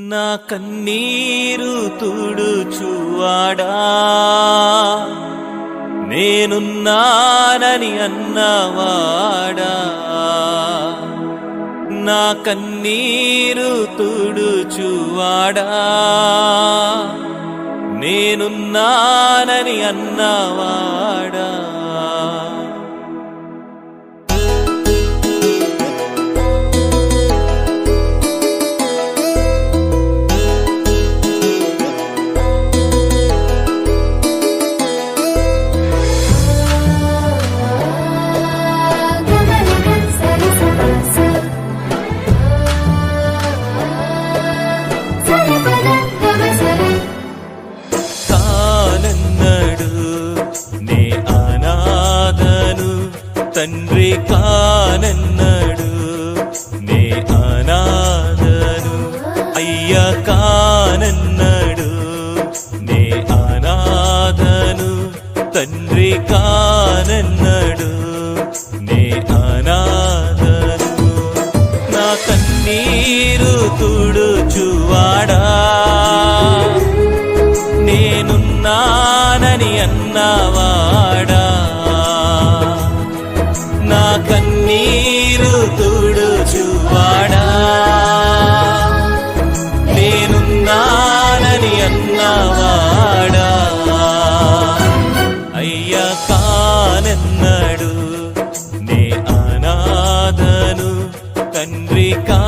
నా కన్నీరు తుడుచువాడా? నేనున్నానని అన్నవాడా? నా కన్నీరు తుడుచువాడా? నేనున్నానని అన్నవాడా? తండ్రి కానన్నాడు. నే అనాథను. అయ్య కానన్నాడు. నే అనాథను. తండ్రి కానన్నాడు. నే అనాథను. నా కన్నీరు తుడుచువాడా? నేనున్నానని అన్నవాడా? కానన్నాడు నే అనాథను తండ్రి కా